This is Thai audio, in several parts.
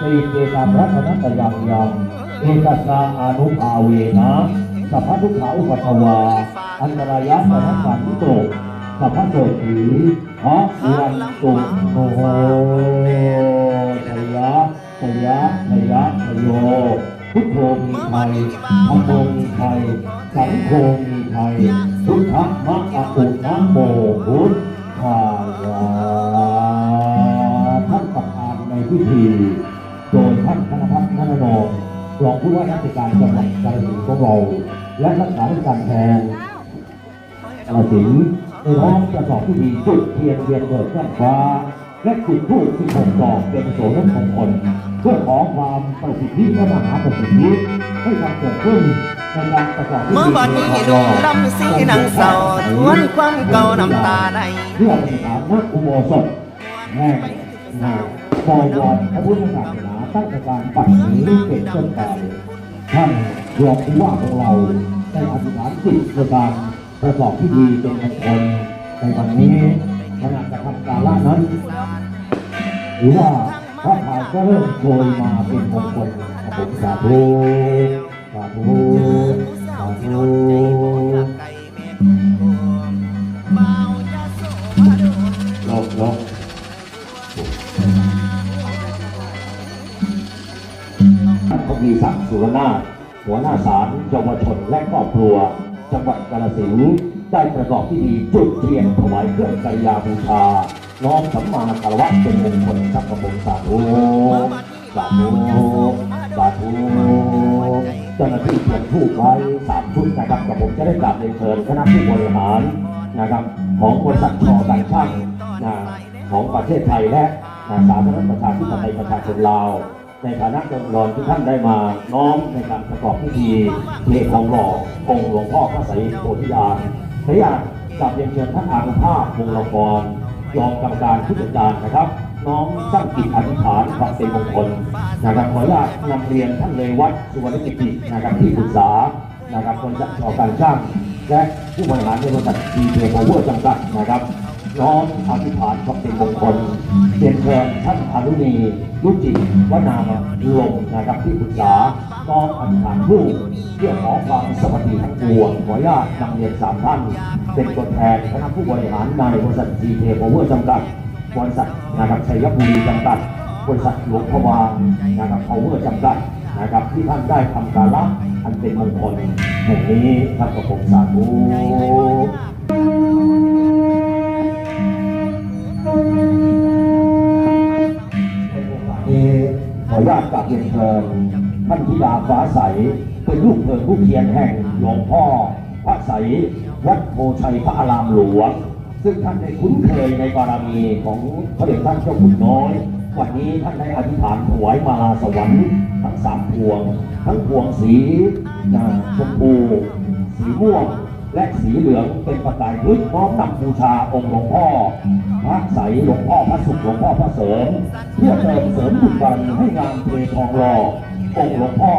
สีเกตามรัตนตยังยังเอกสาอนุภาเวนะสัพพทุขาอุปตวา อันตรายะสนัสันตุสัพพโสถีพระวันตุโมโหชยะชยะชยะชโยพุทโธมีไทยธรรมโมมีไทยสังโฆมีไทยพุทธมะอะอุนะโมพุทธายา พิธีโดยท่านธนพัฒน์นันนองรองผู้ว่าราชการจังหวัดกาฬสินธุ์ของเรา และรักษาราชการแทนกระสินในห้องประกอบพิธีจุดเทียนเทียนเปิดแก้ฟ้าและจุดธูปที่ผมดอกเป็นโสนมงคลเพื่อขอความประสิทธิและมหาประสิทธิให้การเกิดขึ้นในการประกอบพิธีเมื่อบัดนี้หนุ่มลำสีนางเศร้าทวนความเก่าน้ำตาในเพื่อเป็นฐานนักอุโบสถแห่งงา นบวรพระพุทธศาสนาตั้งแต่การปัดนี้เป็นต้นไปท่านรองผู้ว่าของเราได้อธิษฐานจิตในการประกอบพิธีเป็นมงคลในวันนี้ขณะกระทำการละนั้น หรือว่าพระข่าวก็เริ่มโชยมาเป็นมงคลผมสาธุสาธุสาธุ ท่านทวีศักดิ์สุรนาถหัวหน้าศาลเยาวชนและครอบครัว จังหวัดกาฬสินธุ์ได้ประกอบพิธีจุดเทียนถวายเครื่องกัลยาบูชา น้อมสัมมาคารวะเป็นมงคลครับกระผมสาธุสาธุสาธุเจ้าหน้าที่เตรียมทูบไว้สามชุดนะครับกระผมจะได้กลับในเชิญคณะผู้บริหารนะครับ ของบริษัทชอการช่างนะของประเทศไทยและนะสาธารณรัฐประชาธิปไตยประชาชนลาว ในฐานะจ้าหน้าที่ท่านได้มาน้อมในการประกอบพิธีเททองหล่อองค์หลวงพ่อพระไสยโพธิญาณขออนุญาตกราบเรียนเชิญท่านอานุภาพวงศ์ละครรองกรรมการผู้จัดการนะครับ น้อมตั้งจิตอธิษฐานความเป็นมงคลนะครับขออนุญาตนำเรียนท่านเลวัตสุวรรณกิตินะครับที่ปรึกษานะครับคนจัดชอการช่างและผู้บริหารในบริษัทดีเพย์พาวเวอร์จำกัดนะครับ น้อมอธิษฐานความเป็นมงคลเรียนเชิญท่านอนุนีรุจิวนามลมนะครับที่ปรึกษาน้อมอธิษฐานผู้เพื่อขอความสวัสดีทั้งปวงขออนุญาตนำเรียนสามท่าน เป็นตัวแทนคณะผู้บริหารในบริษัทดีเพย์พาวเวอร์จำกัดบริษัทนะครับชัยบุรีจำกัดบริษัทหลวงพวางนะครับพาวเวอร์จำกัดนะครับที่ท่านได้ทำการละอันเป็นมงคลแห่งนี้ครับกับผมสาธุ ขออนุญาตกราบเรียนเชิญท่านธิดาฟ้าใสเป็นลูกเพลิงผู้เขียนแห่งหลวงพ่อพระใสวัดโพชัยพระอารามหลวง ซึ่งท่านได้คุ้นเคยในบารมีของพระเดชท่านเจ้าขุนน้อย วันนี้ท่านได้อธิษฐานถวายมาลาสวรรค์ทั้งสามพวง ทั้งพวงสีนะชมพู สีม่วง และสีเหลืองเป็นประกายพึ่งพร้อมนำบูชาองค์หลวงพ่อพระใสยหลวงพ่อพระสุขหลวงพ่อพระเสริม เพื่อเติมเสริมบุญบารมีให้งานเททองหล่อองค์หลวงพ่อ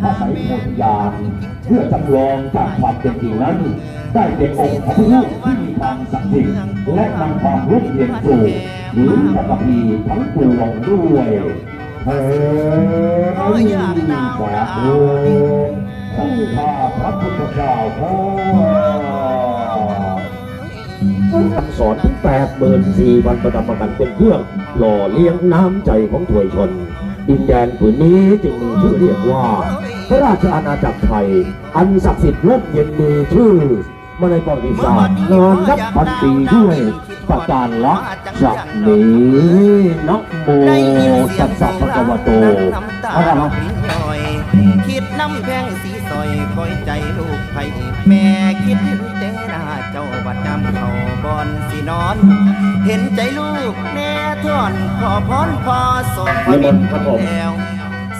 พระใสยโพธิญาณเพื่อจำลองจากความเป็นจริงนั้น ได้เป็นองค์พระพุทธรูปที่มีความศักดิ์สิทธิ์และนำความรุ่งเรืองสู่หรือพระกพีทั้งปวงด้วยเฮ้ยสาธุสัมภาพระพุทธเจ้าพระ คำสอนถึงแปดหมื่นสี่วันประดับประกันเป็นเครื่อง หล่อเลี้ยงน้ำใจของถวยชน ดินแดนผืนนี้จึงมีชื่อเรียกว่า พระราชอาณาจักรไทย อันศักดิ์สิทธิ์ร่มเย็นมีชื่อมาในประวัติศาสตร์นานนับพันปีด้วยประการละจากนี้นะโมตัสสะภะคะวะโตอะระหะ คิดน้ำแพงสีสอยคอยใจลูกไผ่แม่คิดเห็นแต่หน้าเจ้าวัดน้ำเขาบอนสินอน เห็นใจลูกแน่ทอนขอพรพอสมพระบิดแล้ว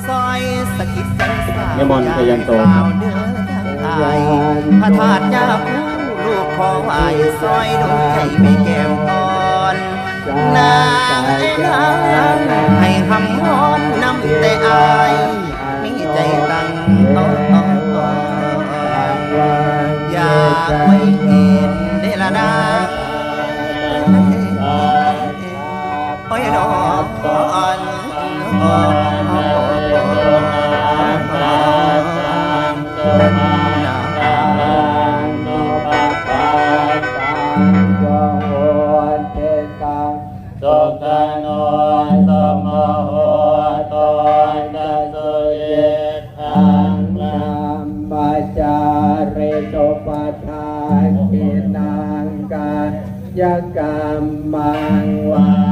ซอยสะกิดสังสารนิมนต์พยัญโตครับเดินทางอายพระธาตุยาคูลูกขอไหวซอยดวงใจไม่แก้วอ่อนนาเอ้นาให้หำฮอนนำแต่อายมีใจตั้งเอาเอาเอาอยากไม่เห็นเดละนาโอ้ยนอน ปินังกายกรรมังวา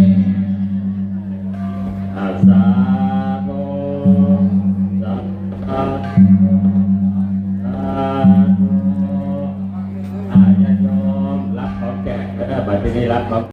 Thank you.